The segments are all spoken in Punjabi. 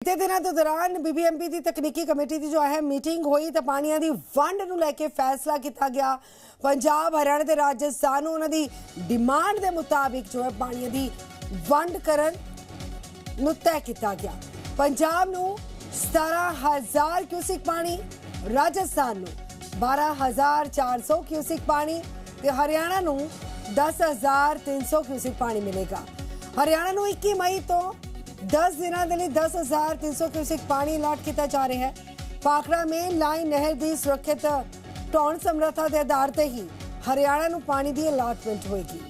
ਬੀਤੇ ਦਿਨਾਂ ਦੇ ਦੌਰਾਨ ਬੀਬੀਐਮਪੀ ਦੀ ਤਕਨੀਕੀ ਕਮੇਟੀ ਦੀ ਜੋ ਅਹਿਮ ਮੀਟਿੰਗ ਹੋਈ, ਤਾਂ ਪਾਣੀਆਂ ਦੀ ਵੰਡ ਨੂੰ ਲੈ ਕੇ ਫੈਸਲਾ ਕੀਤਾ ਗਿਆ। ਪੰਜਾਬ, ਹਰਿਆਣਾ ਤੇ ਰਾਜਸਥਾਨ ਨੂੰ ਉਹਨਾਂ ਦੀ ਡਿਮਾਂਡ ਦੇ ਮੁਤਾਬਿਕ ਜੋ ਹੈ ਪਾਣੀਆਂ ਦੀ ਵੰਡ ਕਰਨ ਨੂੰ ਤੈਅ ਕੀਤਾ ਗਿਆ। ਪੰਜਾਬ ਨੂੰ 17000 ਕਿਊਸਿਕ ਪਾਣੀ, ਰਾਜਸਥਾਨ ਨੂੰ 12400 ਕਿਊਸਿਕ ਪਾਣੀ ਤੇ ਹਰਿਆਣਾ ਨੂੰ 10300 ਕਿਊਸਿਕ ਪਾਣੀ ਮਿਲੇਗਾ। ਹਰਿਆਣਾ ਨੂੰ 21 ਮਈ ਤੋਂ 10 ਦਿਨਾਂ ਦੇ ਲਈ 10300 ਕਿਊਸਿਕ ਪਾਣੀ ਅਲਾਟ ਕੀਤਾ ਜਾ ਰਿਹਾ ਹੈ ਪਾਖੜਾ ਮੇਨ ਲਾਈਨ ਨਹਿਰ ਦੀ ਸੁਰੱਖਿਅਤ ਟੌਣ ਸਮਰੱਥਾ ਦੇ ਆਧਾਰ ਤੇ ਹੀ ਹਰਿਆਣਾ ਨੂੰ ਪਾਣੀ ਦੀ ਅਲਾਟਮੈਂਟ ਹੋਏਗੀ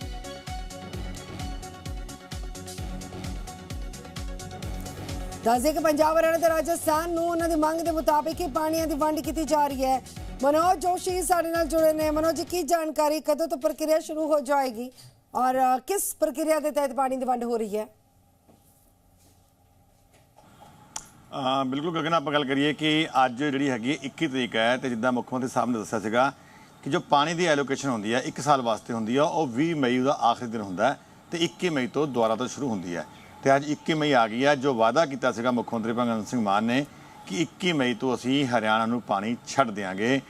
ਦੱਸਦੇ ਕਿ ਪੰਜਾਬ ਹਰਿਆਣਾ ਤੇ ਰਾਜਸਥਾਨ ਨੂੰ ਉਹਨਾਂ ਦੀ ਮੰਗ ਦੇ ਮੁਤਾਬਿਕ ਹੀ ਪਾਣੀਆਂ ਦੀ ਵੰਡ ਕੀਤੀ ਜਾ ਰਹੀ ਹੈ ਮਨੋਜ ਜੋਸ਼ੀ ਸਾਡੇ ਨਾਲ ਜੁੜੇ ਨੇ ਮਨੋਜ ਜੀ ਕੀ ਜਾਣਕਾਰੀ ਕਦੋਂ ਤੋਂ ਪ੍ਰਕਿਰਿਆ ਸ਼ੁਰੂ ਹੋ ਜਾਏਗੀ ਔਰ ਕਿਸ ਪ੍ਰਕਿਰਿਆ ਦੇ ਤਹਿਤ ਪਾਣੀ ਦੀ ਵੰਡ ਹੋ ਰਹੀ ਹੈ ਹਾਂ ਬਿਲਕੁਲ ਗਗਨ, ਆਪਾਂ ਗੱਲ ਕਰੀਏ ਕਿ ਅੱਜ ਜਿਹੜੀ ਹੈਗੀ ਹੈ 21 ਤਰੀਕ ਹੈ ਤੇ ਜਿੱਦਾਂ ਮੁੱਖ ਮੰਤਰੀ ਸਾਹਿਬ ਨੇ ਦੱਸਿਆ ਸੀਗਾ ਕਿ ਜੋ ਪਾਣੀ ਦੀ ਐਲੋਕੇਸ਼ਨ ਹੁੰਦੀ ਹੈ 1 ਸਾਲ ਵਾਸਤੇ ਹੁੰਦੀ ਆ ਉਹ 20 ਮਈ ਦਾ ਆਖਰੀ ਦਿਨ ਹੁੰਦਾ ਹੈ ਤੇ 21 ਮਈ ਤੋਂ ਦੁਬਾਰਾ ਤੋਂ ਸ਼ੁਰੂ ਹੁੰਦੀ ਹੈ। ਤੇ ਅੱਜ 21 ਮਈ ਆ ਗਈ ਹੈ, ਜੋ ਵਾਅਦਾ ਕੀਤਾ ਸੀਗਾ ਮੁੱਖ ਮੰਤਰੀ ਭਗਵੰਤ ਸਿੰਘ ਮਾਨ ਨੇ ਕਿ 21 ਮਈ ਤੋਂ ਅਸੀਂ ਹਰਿਆਣਾ ਨੂੰ ਪਾਣੀ ਛੱਡ ਦਿਆਂਗੇ।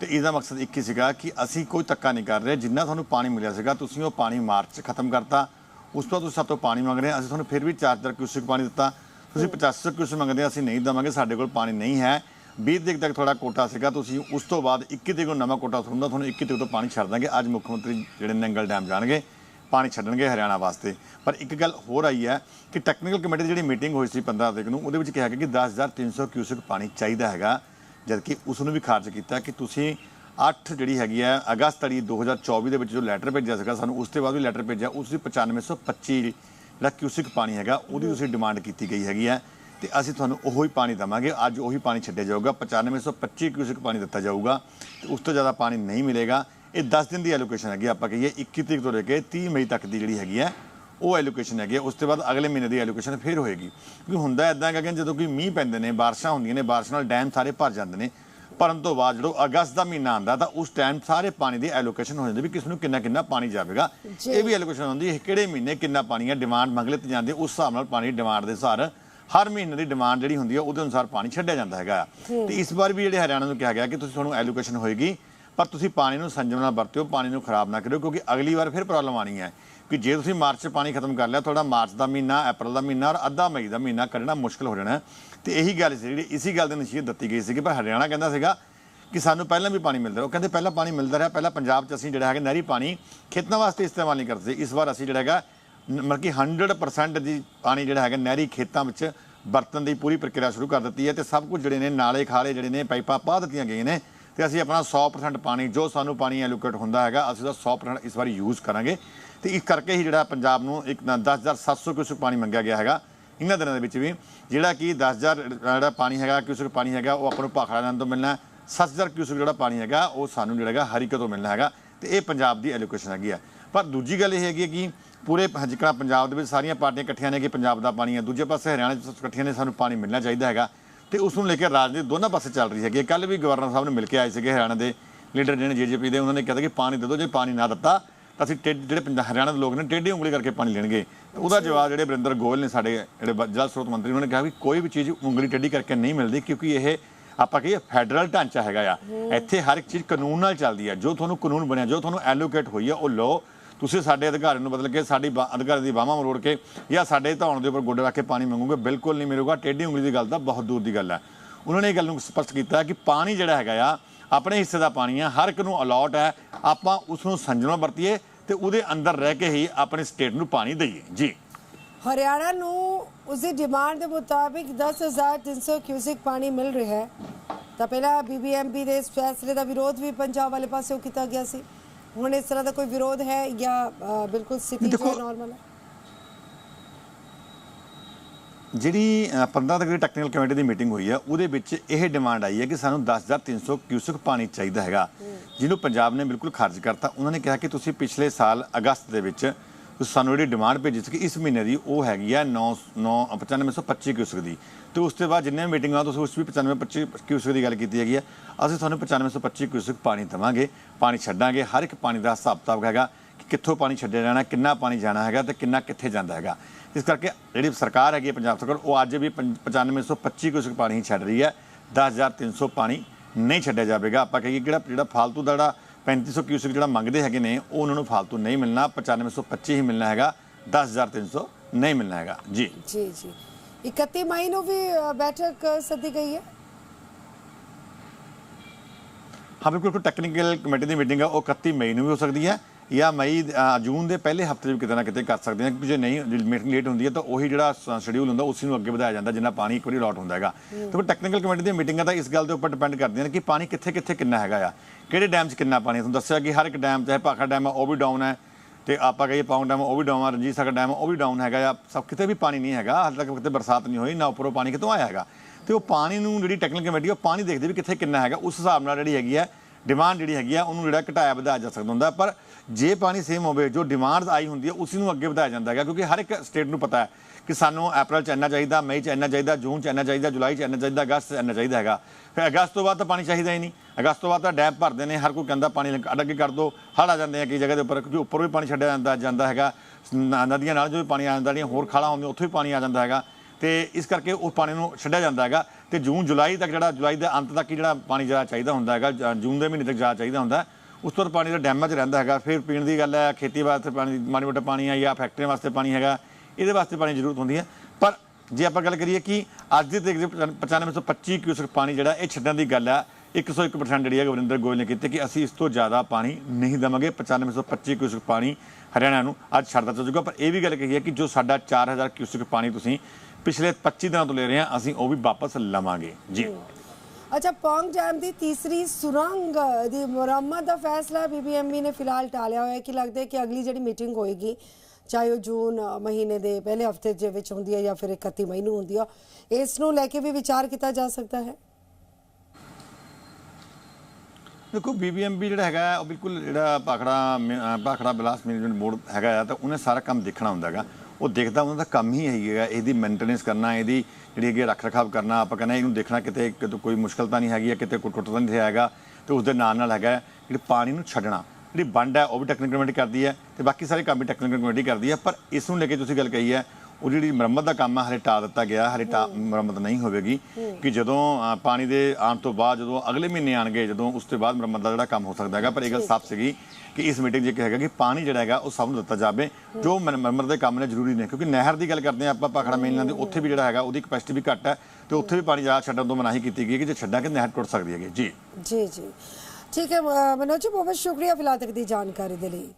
ਤੇ ਇਹਦਾ ਮਕਸਦ ਇੱਕ ਹੀ ਸੀਗਾ ਕਿ ਅਸੀਂ ਕੋਈ ਧੱਕਾ ਨਹੀਂ ਕਰ ਰਹੇ, ਜਿੰਨਾ ਤੁਹਾਨੂੰ ਪਾਣੀ ਮਿਲਿਆ ਸੀਗਾ, ਤੁਸੀਂ ਉਹ ਪਾਣੀ ਮਾਰਚ ਖਤਮ ਕਰਤਾ। ਉਸ ਤੋਂ ਬਾਅਦ ਤੁਸੀਂ ਸਾਡੇ ਤੋਂ ਪਾਣੀ ਮੰਗ ਰਹੇ, ਅਸੀਂ ਤੁਹਾਨੂੰ ਫਿਰ ਵੀ 4-4 ਕਿਊਸਿਕ ਪਾਣੀ ਦਿੱਤਾ। ਤੁਸੀਂ 85 ਕਿਊਸਿਕ ਮੰਗਦੇ ਹੋ, ਅਸੀਂ ਨਹੀਂ ਦੇਵਾਂਗੇ ਸਾਡੇ ਕੋਲ ਪਾਣੀ ਨਹੀਂ ਹੈ। 20 ਤਰੀਕ ਤੱਕ ਤੁਹਾਡਾ ਕੋਟਾ ਸੀਗਾ ਤੁਸੀਂ ਉਸ ਤੋਂ ਬਾਅਦ 21 ਤਰੀਕ ਨੂੰ ਨਵਾਂ ਕੋਟਾ ਹੁੰਦਾ ਤੁਹਾਨੂੰ 21 ਤਰੀਕ ਤੋਂ ਪਾਣੀ ਛੱਡ ਦਾਂਗੇ। ਅੱਜ ਮੁੱਖ ਮੰਤਰੀ ਜਿਹੜੇ ਨੰਗਲ ਡੈਮ ਜਾਣਗੇ ਪਾਣੀ ਛੱਡਣਗੇ ਹਰਿਆਣਾ ਵਾਸਤੇ। ਪਰ ਇੱਕ ਗੱਲ ਹੋਰ ਆਈ ਹੈ ਕਿ ਟੈਕਨੀਕਲ ਕਮੇਟੀ ਦੀ ਜਿਹੜੀ ਮੀਟਿੰਗ ਹੋਈ ਸੀ 15 ਤਰੀਕ ਨੂੰ ਉਹਦੇ ਵਿੱਚ ਕਿਹਾ ਗਿਆ ਕਿ 10300 ਕਿਊਸਿਕ ਪਾਣੀ ਚਾਹੀਦਾ ਹੈਗਾ ਜਦਕਿ ਉਸ ਨੂੰ ਵੀ ਖਾਰਜ ਕੀਤਾ ਕਿ ਤੁਸੀਂ 8 ਜਿਹੜੀ ਹੈਗੀ ਹੈ ਅਗਸਤ ਤੜੀ 2024 ਦੇ ਵਿੱਚ ਜੋ ਲੈਟਰ ਭੇਜਿਆ ਸੀਗਾ ਸਾਨੂੰ ਉਸ ਤੋਂ ਬਾਅਦ ਵੀ ਲੈਟਰ ਭੇਜਿਆ ਉਸ ਦੀ 9525 ਜਿਹੜਾ ਕਿਊਸਿਕ ਪਾਣੀ ਹੈਗਾ, ਉਹਦੀ ਤੁਸੀਂ ਡਿਮਾਂਡ ਕੀਤੀ ਗਈ ਹੈਗੀ ਹੈ ਤੇ ਅਸੀਂ ਤੁਹਾਨੂੰ ਉਹੀ ਪਾਣੀ ਦਵਾਂਗੇ, ਅੱਜ ਉਹੀ ਪਾਣੀ ਛੱਡਿਆ ਜਾਊਗਾ 9525 ਕਿਊਸਿਕ ਪਾਣੀ ਦਿੱਤਾ ਜਾਊਗਾ, ਤੇ ਉਸ ਤੋਂ ਜ਼ਿਆਦਾ ਪਾਣੀ ਨਹੀਂ ਮਿਲੇਗਾ ਇਹ 10 ਦਿਨ ਦੀ ਐਲੋਕੇਸ਼ਨ ਹੈਗੀ, ਆਪਾਂ ਕਹੀਏ 21 ਤਰੀਕ ਤੋਂ ਲੈ ਕੇ 30 ਮਈ ਤੱਕ ਦੀ ਜਿਹੜੀ ਹੈਗੀ ਹੈ, ਉਹ ਐਲੋਕੇਸ਼ਨ ਹੈਗੀ ਹੈ। ਉਸ ਤੋਂ ਬਾਅਦ ਅਗਲੇ ਮਹੀਨੇ ਦੀ ਐਲੋਕੇਸ਼ਨ ਫਿਰ ਹੋਏਗੀ ਕਿਉਂਕਿ ਹੁੰਦਾ ਇਦਾਂ ਕਿ ਜਦੋਂ ਕੋਈ ਮੀਂਹ ਪੈਂਦੇ ਨੇ, ਬਾਰਿਸ਼ਾਂ ਹੁੰਦੀਆਂ ਨੇ, ਬਾਰਿਸ਼ ਨਾਲ ਡੈਮ ਸਾਰੇ ਭਰ ਜਾਂਦੇ ਨੇ ਭਰਨ ਤੋਂ ਬਾਅਦ ਜਦੋਂ ਅਗਸਤ ਦਾ ਮਹੀਨਾ ਆਉਂਦਾ ਤਾਂ ਉਸ ਟਾਈਮ ਸਾਰੇ ਪਾਣੀ ਦੀ ਐਲੋਕੇਸ਼ਨ ਹੋ ਜਾਂਦੀ ਵੀ ਕਿਸ ਨੂੰ ਕਿੰਨਾ ਕਿੰਨਾ ਪਾਣੀ ਜਾਵੇਗਾ। ਇਹ ਵੀ ਐਲੋਕੇਸ਼ਨ ਹੁੰਦੀ ਹੈ ਕਿਹੜੇ ਮਹੀਨੇ ਕਿੰਨਾ ਪਾਣੀ ਹੈ ਡਿਮਾਂਡ ਮੰਗ ਲਿੱਤੀ ਜਾਂਦੀ ਉਸ ਹਿਸਾਬ ਨਾਲ ਪਾਣੀ ਡਿਮਾਂਡ ਦੇ ਹਿਸਾਬ ਹਰ ਮਹੀਨੇ ਦੀ ਡਿਮਾਂਡ ਜਿਹੜੀ ਹੁੰਦੀ ਹੈ ਉਹਦੇ ਅਨੁਸਾਰ ਪਾਣੀ ਛੱਡਿਆ ਜਾਂਦਾ ਹੈਗਾ। ਤੇ ਇਸ ਵਾਰ ਵੀ ਜਿਹੜੇ ਹਰਿਆਣਾ ਨੂੰ ਕਿਹਾ ਗਿਆ ਕਿ ਤੁਸੀਂ ਤੁਹਾਨੂੰ ਐਲੋਕੇਸ਼ਨ ਹੋਏਗੀ ਪਰ ਤੁਸੀਂ ਪਾਣੀ ਨੂੰ ਸੰਜਮ ਨਾਲ ਵਰਤਿਓ ਪਾਣੀ ਨੂੰ ਖਰਾਬ ਨਾ ਕਰਿਓ ਕਿਉਂਕਿ ਅਗਲੀ ਵਾਰ ਫਿਰ ਪ੍ਰੋਬਲਮ ਆਣੀ ਹੈ। ਕਿ ਜੇ ਤੁਸੀਂ ਮਾਰਚ 'ਚ ਪਾਣੀ ਖਤਮ ਕਰ ਲਿਆ, ਤੁਹਾਡਾ ਮਾਰਚ ਦਾ ਮਹੀਨਾ, ਅਪ੍ਰੈਲ ਦਾ ਮਹੀਨਾ ਔਰ ਅੱਧਾ ਮਈ ਦਾ ਮਹੀਨਾ ਕੱਢਣਾ ਮੁਸ਼ਕਲ ਹੋ ਜਾਣਾ। ਹੈ। ਤੇ ਇਹੀ ਗੱਲ ਸੀ ਜਿਹੜੀ ਇਸੀ ਗੱਲ ਦੀ ਨਸੀਹਤ ਦਿੱਤੀ ਗਈ ਸੀ ਕਿ ਪਰ ਹਰਿਆਣਾ ਕਹਿੰਦਾ ਸੀਗਾ ਕਿ ਸਾਨੂੰ ਪਹਿਲਾਂ ਵੀ ਪਾਣੀ ਮਿਲਦਾ ਉਹ ਕਹਿੰਦੇ ਪਹਿਲਾਂ ਪਾਣੀ ਮਿਲਦਾ ਰਿਹਾ, ਪਹਿਲਾਂ ਪੰਜਾਬ 'ਚ ਅਸੀਂ ਜਿਹੜਾ ਹੈਗਾ ਨਹਿਰੀ ਪਾਣੀ ਖੇਤਾਂ ਵਾਸਤੇ ਇਸਤੇਮਾਲ ਨਹੀਂ ਕਰਦੇ ਇਸ ਵਾਰ ਅਸੀਂ ਜਿਹੜਾ ਹੈਗਾ ਮਤਲਬ ਕਿ 100% ਦੀ ਪਾਣੀ ਜਿਹੜਾ ਹੈਗਾ ਨਹਿਰੀ ਖੇਤਾਂ ਵਿੱਚ ਵਰਤਣ ਦੀ ਪੂਰੀ ਪ੍ਰਕਿਰਿਆ ਸ਼ੁਰੂ ਕਰ ਦਿੱਤੀ ਹੈ ਤੇ ਸਭ ਕੁਝ ਜਿਹੜੇ ਨੇ ਨਾਲੇ ਖਾਲੇ ਜਿਹੜੇ ਨੇ ਪਾਈਪਾਂ ਪਾ ਦਿੱਤੀਆਂ ਗਈਆਂ ਨੇ ਤੇ ਅਸੀਂ ਆਪਣਾ 100% ਪਾਣੀ, ਜੋ ਸਾਨੂੰ ਪਾਣੀ ਐਲੋਕੇਟ ਹੁੰਦਾ ਹੈਗਾ, ਅਸੀਂ ਉਹਦਾ 100% ਇਸ ਵਾਰੀ ਯੂਜ਼ ਕਰਾਂਗੇ। ਤੇ ਇਸ ਕਰਕੇ ਹੀ ਜਿਹੜਾ ਪੰਜਾਬ ਨੂੰ ਇੱਕ 10700 ਕਿਊਸਕ ਪਾਣੀ ਮੰਗਿਆ ਗਿਆ ਹੈਗਾ। ਇਹਨਾਂ ਦਿਨਾਂ ਦੇ ਵਿੱਚ ਵੀ ਜਿਹੜਾ ਕਿ 10000 ਜਿਹੜਾ ਪਾਣੀ ਹੈਗਾ, ਕਿਊਸਕ ਪਾਣੀ ਹੈਗਾ, ਉਹ ਆਪਾਂ ਨੂੰ ਭਾਖੜਾ ਨੰਦ ਤੋਂ ਮਿਲਣਾ ਹੈ। 7000 ਕਿਊਸਕ ਜਿਹੜਾ ਪਾਣੀ ਹੈਗਾ, ਉਹ ਸਾਨੂੰ ਜਿਹੜਾ ਹੈਗਾ ਹਰੀਕੇ ਤੋਂ ਮਿਲਣਾ ਹੈਗਾ ਤੇ ਇਹ ਪੰਜਾਬ ਦੀ ਐਲੋਕੇਸ਼ਨ ਹੈਗੀ ਆ ਪਰ ਦੂਜੀ ਗੱਲ ਇਹ ਹੈਗੀ ਹੈ ਕਿ ਪੂਰੇ ਜਿਕਣਾ ਪੰਜਾਬ ਦੇ ਵਿੱਚ ਸਾਰੀਆਂ ਪਾਰਟੀਆਂ ਇਕੱਠੀਆਂ ਨੇ ਕਿ ਪੰਜਾਬ ਦਾ ਪਾਣੀ ਹੈ, ਦੂਜੇ ਪਾਸੇ ਹਰਿਆਣਾ 'ਚ ਇਕੱਠੀਆਂ ਨੇ, ਸਾਨੂੰ ਪਾਣੀ ਮਿਲਣਾ ਚਾਹੀਦਾ ਹੈਗਾ। ਤੇ ਉਸ ਨੂੰ ਲੈ ਕੇ ਰਾਜਨੀਤੀ ਦੋਨਾਂ ਪਾਸੇ ਚੱਲ ਰਹੀ ਹੈਗੀ ਕੱਲ ਵੀ ਗਵਰਨਰ ਸਾਹਿਬ ਨੇ ਮਿਲ ਕੇ ਆਏ ਸੀਗੇ ਹਰਿਆਣਾ ਦੇ ਲੀਡਰ ਜਿਹੜੇ ਜੀਜੇਪੀ ਦੇ, ਉਹਨਾਂ ਨੇ ਕਿਹਾ ਕਿ ਪਾਣੀ ਦੇ ਦਿਓ, ਜੇ ਪਾਣੀ ਨਾ ਦਿੱਤਾ ਅਸੀਂ ਟੇਢ- ਜਿਹੜੇ ਪੰਜਾਬ ਹਰਿਆਣਾ ਦੇ ਲੋਕ ਨੇ ਟੇਢੀ ਉਂਗਲੀ ਕਰਕੇ ਪਾਣੀ ਲੈਣਗੇ। ਤੇ ਉਹਦਾ ਜਵਾਬ ਜਿਹੜੇ ਬਰਿੰਦਰ ਗੋਇਲ ਨੇ ਸਾਡੇ ਜਿਹੜੇ ਜਲ ਸਰੋਤ ਮੰਤਰੀ ਉਹਨਾਂ ਨੇ ਕਿਹਾ ਵੀ ਕੋਈ ਵੀ ਚੀਜ਼ ਉਂਗਲੀ ਟੇਢੀ ਕਰਕੇ ਨਹੀਂ ਮਿਲਦੀ ਕਿਉਂਕਿ ਇਹ ਆਪਾਂ ਕਹੀਏ ਫੈਡਰਲ ਢਾਂਚਾ ਹੈਗਾ ਆ। ਇੱਥੇ ਹਰ ਇੱਕ ਚੀਜ਼ ਕਾਨੂੰਨ ਨਾਲ ਚੱਲਦੀ ਹੈ ਜੋ ਤੁਹਾਨੂੰ ਕਾਨੂੰਨ ਬਣਿਆ ਜੋ ਤੁਹਾਨੂੰ ਐਲੋਕੇਟ ਹੋਈ ਹੈ ਉਹ ਲਓ। ਤੁਸੀਂ ਸਾਡੇ ਅਧਿਕਾਰੀ ਨੂੰ ਬਦਲ ਕੇ ਸਾਡੀ ਅਧਿਕਾਰੀ ਦੀ ਬਾਹਾਂ ਮਰੋੜ ਕੇ ਜਾਂ ਸਾਡੇ ਧੌਣ ਦੇ ਉੱਪਰ ਗੋਡੇ ਰੱਖ ਕੇ ਪਾਣੀ ਮੰਗੋਗੇ ਬਿਲਕੁਲ ਨਹੀਂ ਮਿਲੂਗਾ। ਟੇਢੀ ਉਂਗਲੀ ਦੀ ਗੱਲ ਤਾਂ ਬਹੁਤ ਦੂਰ ਦੀ ਗੱਲ ਹੈ ਉਹਨਾਂ ਨੇ ਇਹ ਗੱਲ ਨੂੰ ਸਪਸ਼ਟ ਕੀਤਾ ਕਿ ਪਾਣੀ ਜਿਹੜਾ ਹੈਗਾ ਆ ਆਪਣੇ ਹਿੱਸੇ ਦਾ ਪਾਣੀ ਆ ਹਰ ਇੱਕ ਨੂੰ ਅਲਾਟ ਹੈ ਆਪਾਂ ਉਸ ਨੂੰ ਸੰਜਮਾ ਵਰਤੀਏ ਤੇ ਉਹਦੇ ਅੰਦਰ ਰਹਿ ਕੇ ਹੀ ਆਪਣੇ ਸਟੇਟ ਨੂੰ ਪਾਣੀ ਦਈਏ। ਜੀ। ਹਰਿਆਣਾ ਨੂੰ ਉਸਦੀ ਡਿਮਾਂਡ ਦੇ ਮੁਤਾਬਿਕ 10300 ਕਿਊਸਿਕ ਪਾਣੀ ਮਿਲ ਰਿਹਾ ਹੈ। ਤਾਂ ਪਹਿਲਾਂ ਬੀਬੀਐਮਪੀ ਦੇ ਇਸ ਫੈਸਲੇ ਦਾ ਵਿਰੋਧ ਵੀ ਪੰਜਾਬ ਵਾਲੇ ਪਾਸਿਓਂ ਕੀਤਾ ਗਿਆ ਸੀ। ਹੁਣ ਇਸ ਤਰ੍ਹਾਂ ਦਾ ਕੋਈ ਵਿਰੋਧ ਹੈ ਜਾਂ ਬਿਲਕੁਲ ਸਥਿਤੀ ਨਾਰਮਲ ਹੈ? ਜਿਹੜੀ ਅ, 15 ਟੈਕਨੀਕਲ ਕਮੇਟੀ ਦੀ ਮੀਟਿੰਗ ਹੋਈ ਹੈ ਉਹਦੇ ਵਿੱਚ ਇਹ ਡਿਮਾਂਡ ਆਈ ਹੈ ਕਿ ਸਾਨੂੰ 10300 ਕਿਊਸਕ ਪਾਣੀ ਚਾਹੀਦਾ ਹੈਗਾ। ਜਿਹਨੂੰ ਪੰਜਾਬ ਨੇ ਬਿਲਕੁਲ ਖਾਰਜ ਕਰਤਾ। ਉਹਨਾਂ ਨੇ ਕਿਹਾ ਕਿ ਤੁਸੀਂ ਪਿਛਲੇ ਸਾਲ ਅਗਸਤ ਦੇ ਵਿੱਚ ਸਾਨੂੰ ਜਿਹੜੀ ਡਿਮਾਂਡ ਭੇਜੀ ਸੀ ਕਿ ਇਸ ਮਹੀਨੇ ਦੀ ਉਹ ਹੈਗੀ ਹੈ 9 9 9525 ਕਿਊਸਕ ਦੀ। ਤੇ ਉਸ ਤੋਂ ਬਾਅਦ ਜਿੰਨੇ ਮੀਟਿੰਗ ਆ ਤੁਸੀਂ ਉਸ ਵੀ 9525 ਕਿਊਸਕ ਦੀ ਗੱਲ ਕੀਤੀ ਹੈਗੀ ਹੈ ਅਸੀਂ ਤੁਹਾਨੂੰ 9525 ਕਿਊਸਕ ਪਾਣੀ ਦੇਵਾਂਗੇ ਪਾਣੀ ਛੱਡਾਂਗੇ। ਹਰ ਇੱਕ ਪਾਣੀ ਦਾ ਹਿਸਾਬ ਕਿਤਾਬ ਹੈਗਾ। ਕਿੱਥੋਂ ਪਾਣੀ ਛੱਡਿਆ ਜਾਣਾ ਕਿੰਨਾ ਪਾਣੀ ਜਾਣਾ ਹੈਗਾ ਤੇ ਕਿੰਨਾ ਕਿੱਥੇ ਜਾਂਦਾ ਹੈਗਾ। ਇਸ ਕਰਕੇ ਜਿਹੜੀ ਸਰਕਾਰ ਹੈਗੀ ਪੰਜਾਬ ਸਰਕਾਰ ਉਹ ਅੱਜ ਵੀ 9525 ਕੁਸਕ ਪਾਣੀ ਛੱਡ ਰਹੀ ਹੈ। 10300 ਪਾਣੀ ਨਹੀਂ ਛੱਡਿਆ ਜਾਵੇਗਾ। ਆਪਾਂ ਕਹੀਏ ਕਿਹੜਾ ਜਿਹੜਾ ਫਾਲਤੂ ਦਾ ਜਿਹੜਾ 3500 ਕਿਊਸਿਕ ਜਿਹੜਾ ਮੰਗਦੇ ਹੈਗੇ ਨੇ ਉਹ ਉਹਨਾਂ ਨੂੰ ਫਾਲਤੂ ਨਹੀਂ ਮਿਲਣਾ 9525 ਹੀ ਮਿਲਣਾ ਹੈਗਾ 10300 ਨਹੀਂ ਮਿਲਣਾ ਹੈਗਾ। ਜੀ। ਜੀ ਜੀ। 31 ਮਈ ਨੂੰ ਵੀ ਬੈਠਕ ਸੱਦੀ ਗਈ ਹੈ? ਹਾਂ ਬਿਲਕੁਲ ਟੈਕਨੀਕਲ ਕਮੇਟੀ ਦੀ ਮੀਟਿੰਗ ਆ ਉਹ 31 ਮਈ ਨੂੰ ਵੀ ਹੋ ਸਕਦੀ ਹੈ। ਜਾਂ ਮਈ ਜੂਨ ਦੇ ਪਹਿਲੇ ਹਫ਼ਤੇ ਵਿੱਚ ਕਿਤੇ ਨਾ ਕਿਤੇ ਕਰ ਸਕਦੇ ਹਾਂ ਕਿਉਂਕਿ ਜੇ ਨਹੀਂ ਮੀਟਿੰਗ ਲੇਟ ਹੁੰਦੀ ਹੈ ਤਾਂ ਉਹੀ ਜਿਹੜਾ ਸ਼ਡਿਊਲ ਹੁੰਦਾ ਉਸੇ ਨੂੰ ਅੱਗੇ ਵਧਾਇਆ ਜਾਂਦਾ ਜਿੰਨਾ ਪਾਣੀ ਇੱਕ ਵਾਰੀ ਅਲਾਟ ਹੁੰਦਾ ਹੈਗਾ। ਤੇ ਫਿਰ ਟੈਕਨੀਕਲ ਕਮੇਟੀ ਦੀਆਂ ਮੀਟਿੰਗਾਂ ਤਾਂ ਇਸ ਗੱਲ ਦੇ ਉੱਪਰ ਡਿਪੈਂਡ ਕਰਦੀਆਂ ਨੇ ਕਿ ਪਾਣੀ ਕਿੱਥੇ ਕਿੱਥੇ ਕਿੰਨਾ ਹੈਗਾ ਆ। ਕਿਹੜੇ ਡੈਮ 'ਚ ਕਿੰਨਾ ਪਾਣੀ। ਤੁਹਾਨੂੰ ਦੱਸਿਆ ਕਿ ਹਰ ਇੱਕ ਡੈਮ ਚਾਹੇ ਭਾਖੜਾ ਡੈਮ ਹੈ ਉਹ ਵੀ ਡਾਊਨ ਹੈ। ਤੇ ਆਪਾਂ ਕਹੀਏ ਪਾਉਂਡ ਡੈਮ ਉਹ ਵੀ ਡਾਊਨ ਹੈ ਰਣਜੀਤ ਸਾਗਰ ਡੈਮ ਉਹ ਵੀ ਡਾਊਨ ਹੈਗਾ ਆ। ਸਭ ਕਿਤੇ ਵੀ ਪਾਣੀ ਨਹੀਂ ਹੈਗਾ ਹਾਲੇ ਤੱਕ ਕਿਤੇ ਬਰਸਾਤ ਨਹੀਂ ਹੋਈ ਨਾ ਉੱਪਰੋਂ ਪਾਣੀ ਕਿਤੋਂ ਆਇਆ ਹੈਗਾ। ਤੇ ਉਹ ਪਾਣੀ ਨੂੰ ਜਿਹੜੀ ਟੈਕਨੀਕਲ ਕਮੇਟੀ ਉਹ ਪਾਣੀ ਦੇਖਦੀ ਵੀ ਕਿੱਥੇ ਕਿੰਨਾ ਹੈਗਾ ਉਸ ਹਿਸਾਬ ਨਾਲ ਜਿਹੜੀ ਹੈਗੀ ਹੈ ਡਿਮਾਂਡ ਜਿਹੜੀ ਹੈਗੀ ਆ, ਉਹਨੂੰ ਜਿਹੜਾ ਘਟਾਇਆ ਵਧਾਇਆ ਜਾ ਸਕਦਾ ਹੁੰਦਾ, ਪਰ ਜੇ ਪਾਣੀ ਸੇਮ ਹੋਵੇ, ਜੋ ਡਿਮਾਂਡ ਆਈ ਹੁੰਦੀ ਹੈ ਉਸ ਨੂੰ ਅੱਗੇ ਵਧਾਇਆ ਜਾਂਦਾ ਹੈਗਾ, ਕਿਉਂਕਿ ਹਰ ਇੱਕ ਸਟੇਟ ਨੂੰ ਪਤਾ ਹੈ ਕਿ ਸਾਨੂੰ ਅਪ੍ਰੈਲ ਚ ਇੰਨਾ ਚਾਹੀਦਾ ਮਈ ਚ ਇੰਨਾ ਚਾਹੀਦਾ ਜੂਨ ਚ ਇੰਨਾ ਚਾਹੀਦਾ ਜੁਲਾਈ ਚ ਇੰਨਾ ਚਾਹੀਦਾ ਅਗਸਤ ਚ ਇੰਨਾ ਚਾਹੀਦਾ ਹੈਗਾ। ਫਿਰ ਅਗਸਤ ਤੋਂ ਬਾਅਦ ਤਾਂ ਪਾਣੀ ਚਾਹੀਦਾ ਹੀ ਨਹੀਂ। ਅਗਸਤ ਤੋਂ ਬਾਅਦ ਤਾਂ ਡੈਮ ਭਰਦੇ ਨੇ, ਹਰ ਕੋਈ ਕਹਿੰਦਾ ਪਾਣੀ ਅੱਗੇ ਕਰ ਦਿਓ ਹੜ੍ਹ ਆ ਜਾਂਦੇ ਆ ਕਈ ਜਗ੍ਹਾ ਦੇ ਉੱਪਰ, ਕਿਉਂਕਿ ਉੱਪਰ ਵੀ ਪਾਣੀ ਛੱਡਿਆ ਜਾਂਦਾ ਜਾਂਦਾ ਹੈਗਾ। ਨ- ਨਦੀਆਂ ਨਾਲ ਜੋ ਵੀ ਪਾਣੀ ਆ ਜਾਂਦਾ, ਜਿਹੜੀਆਂ ਹੋਰ ਖਾਲਾਂ ਹੁੰਦੀਆਂ, ਉੱਥੋਂ ਵੀ ਪਾਣੀ ਆ ਜਾਂਦਾ ਹੈਗਾ। ਤੇ ਇਸ ਕਰਕੇ ਉਹ ਪਾਣੀ ਨੂੰ ਛੱਡਿਆ ਜਾਂਦਾ ਹੈਗਾ ਤੇ ਜੂਨ, ਜੁਲਾਈ ਤੱਕ ਜਿਹੜਾ, ਜੁਲਾਈ ਦੇ ਅੰਤ ਤੱਕ ਹੀ ਜਿਹੜਾ ਪਾਣੀ ਜਿਹੜਾ ਚਾਹੀਦਾ ਹੁੰਦਾ ਹੈਗਾ ਜੂਨ ਦੇ ਮਹੀਨੇ ਤੱਕ ਜ਼ਿਆਦਾ ਚਾਹੀਦਾ ਹੁੰਦਾ। ਉਸ ਤੋਂ ਪਾਣੀ ਦਾ ਡੈਮਾਂ 'ਚ ਰਹਿੰਦਾ ਹੈਗਾ। ਫਿਰ ਪੀਣ ਦੀ ਗੱਲ ਹੈ, ਖੇਤੀ ਵਾਸਤੇ ਪਾਣੀ, ਮਾੜੀ ਮੋਟਾ ਪਾਣੀ ਹੈ ਜਾਂ ਫੈਕਟਰੀਆਂ ਵਾਸਤੇ ਪਾਣੀ ਹੈਗਾ, ਇਹਦੇ ਵਾਸਤੇ ਪਾਣੀ ਜ਼ਰੂਰਤ ਹੁੰਦੀ ਹੈ। ਪਰ ਜੇ ਆਪਾਂ ਗੱਲ ਕਰੀਏ ਕਿ ਅੱਜ ਦੀ ਤਰੀਕ ਦੇ 9525 ਕਿਊਸਕ ਪਾਣੀ ਜਿਹੜਾ, ਇਹ ਛੱਡਣ ਦੀ ਗੱਲ ਹੈ 101% ਜਿਹੜੀ ਹੈ ਗਵਰਿੰਦਰ ਗੋਇਲ ਨੇ ਕੀਤੀ ਕਿ ਅਸੀਂ ਇਸ ਤੋਂ ਜ਼ਿਆਦਾ ਪਾਣੀ ਨਹੀਂ ਦੇਵਾਂਗੇ। 9525 ਕਿਊਸਕ ਪਾਣੀ ਹਰਿਆਣਾ ਨੂੰ ਅੱਜ ਛੱਡਦਾ ਚੱਲ ਜਾਊਗਾ। ਪਰ ਇਹ ਵੀ ਗੱਲ ਕਹੀ ਹੈ ਕਿ ਜੋ ਸਾਡਾ 4000 ਕਿਊਸਕ ਪਾਣੀ ਤੁਸੀਂ ਪਿਛਲੇ 25 ਦਿਨਾਂ ਤੋਂ ਲੈ ਰਹੇ ਹਾਂ ਅਸੀਂ ਉਹ ਵੀ ਵਾਪਸ ਲਵਾਂਗੇ। ਜੀ। ਅੱਛਾ, ਪੌਂਗ ਡੈਮ ਦੀ ਤੀਸਰੀ ਸੁਰੰਗ ਦੀ ਮੁਰੰਮਤ ਦਾ ਫੈਸਲਾ ਬੀਬੀਐਮਬੀ ਨੇ ਫਿਲਹਾਲ ਟਾਲਿਆ ਹੋਇਆ ਕਿ ਲੱਗਦਾ ਕਿ ਅਗਲੀ ਜਿਹੜੀ ਮੀਟਿੰਗ ਹੋਏਗੀ, ਚਾਹੇ ਉਹ ਜੂਨ ਮਹੀਨੇ ਦੇ ਪਹਿਲੇ ਹਫ਼ਤੇ ਦੇ ਵਿੱਚ ਹੁੰਦੀ ਹੈ ਜਾਂ ਫਿਰ 31 ਮਈ ਨੂੰ ਹੁੰਦੀ ਹੈ, ਇਸ ਨੂੰ ਲੈ ਕੇ ਵੀ ਵਿਚਾਰ ਕੀਤਾ ਜਾ ਸਕਦਾ ਹੈ। ਦੇਖੋ, ਬੀਬੀਐਮਬੀ ਜਿਹੜਾ ਹੈਗਾ, ਉਹ ਬਿਲਕੁਲ ਜਿਹੜਾ ਭਾਖੜਾ ਮੇ- ਅਹ ਭਾਖੜਾ ਬਿਲਾਸ ਮੈਨੇਜਮੈਂਟ ਬੋਰਡ ਹੈਗਾ ਆ, ਤਾਂ ਉਹਨੇ ਸਾਰਾ ਕੰਮ ਦੇਖਣਾ ਹੁੰਦਾ ਹੈਗਾ। ਉਹ ਦੇਖਦਾ ਉਹਨਾਂ ਦਾ ਕੰਮ ਹੀ ਇਹੀ ਹੈਗਾ, ਇਹਦੀ ਮੇਨਟੇਨੈਂਸ ਕਰਨਾ, ਇਹਦੀ ਜਿਹੜੀ ਹੈਗੀ ਰੱਖ ਰਖਾਵ ਕਰਨਾ, ਆਪਾਂ ਕਹਿੰਦੇ ਇਹਨੂੰ ਦੇਖਣਾ ਕਿਤੇ ਕਿਤੇ ਕੋਈ ਮੁਸ਼ਕਲ ਤਾਂ ਨਹੀਂ ਹੈਗੀ ਹੈ ਕਿਤੇ ਕੋਈ ਟੁੱਟ ਤਾਂ ਨਹੀਂ ਹੈਗਾ, ਤੇ ਉਸ ਦੇ ਨਾਲ ਨਾਲ ਹੈਗਾ ਜਿਹੜੀ ਪਾਣੀ ਨੂੰ ਛੱਡਣਾ। ਜਿਹੜੀ ਵੰਡ ਹੈ, ਉਹ ਵੀ ਟੈਕਨੀਕਲ ਕਮੇਟੀ ਕਰਦੀ ਹੈ, ਤੇ ਬਾਕੀ ਸਾਰੇ ਕੰਮ ਵੀ ਟੈਕਨੀਕਲ ਕਮੇਟੀ ਕਰਦੀ ਹੈ, ਪਰ ਇਸ ਨੂੰ ਲੈ ਕੇ ਤੁਸੀਂ ਗੱਲ ਕਹੀ ਹੈ ਉਹ ਜਿਹੜੀ ਮੁਰੰਮਤ ਦਾ ਕੰਮ ਹੈ ਹਲੇ ਟਾ ਦਿੱਤਾ ਗਿਆ ਹਲੇ ਟਾ ਮੁਰੰਮਤ ਨਹੀਂ ਹੋਵੇਗੀ ਕਿ ਜਦੋਂ ਅ, ਪਾਣੀ ਦੇ ਆਉਣ ਤੋਂ ਬਾਅਦ ਜਦੋਂ ਅਗਲੇ ਮਹੀਨੇ ਆਣਗੇ ਜਦੋਂ ਉਸ ਤੋਂ ਬਾਅਦ ਮੁਰੰਮਤ ਦਾ ਜਿਹੜਾ ਕੰਮ ਹੋ ਸਕਦਾ ਹੈਗਾ ਪਰ ਇਹ ਗੱਲ ਸਾਫ਼ ਸੀਗੀ ਕਿ ਇਸ ਮੀਟਿੰਗ 'ਚ ਇਹ ਹੈਗਾ ਕਿ ਪਾਣੀ ਜਿਹੜਾ ਹੈਗਾ ਉਹ ਸਭ ਨੂੰ ਦਿੱਤਾ ਜਾਵੇ ਜੋ ਮੁਰ- ਮੁਰੰਮਤ ਦੇ ਕੰਮ ਨੇ ਜ਼ਰੂਰੀ ਨੇ ਕਿਉਂਕਿ ਨਹਿਰ ਦੀ ਗੱਲ ਕਰਦੇ ਹਾਂ ਆਪਾਂ ਪਾਖੜਾ ਮੇਲਾਂ ਦੇ ਉੱਥੇ ਵੀ ਜਿਹੜਾ ਹੈਗਾ ਉਹਦੀ ਕਪੈਸਿਟੀ ਵੀ ਘੱਟ ਹੈ ਤੇ ਉੱਥੇ ਵੀ ਪਾਣੀ ਜ਼ਿਆਦਾ ਛੱਡਣ ਤੋਂ ਮਨਾਹੀ ਕੀਤੀ ਗਈ ਹੈ ਕਿ ਜੇ ਛੱਡਾਂਗੇ ਨਹਿਰ ਟੁੱਟ ਸਕਦੀ ਹੈਗੀ ਜੀ। ਜੀ ਜੀ। ਠੀਕ ਹੈ ਅ, ਮਨੋਜ ਜੀ ਬਹੁਤ ਬਹੁਤ ਸ਼ੁਕਰੀਆ ਫਿਲਹਾਲ ਤੱਕ ਦੀ ਜਾਣਕਾਰੀ ਦੇ ਲਈ।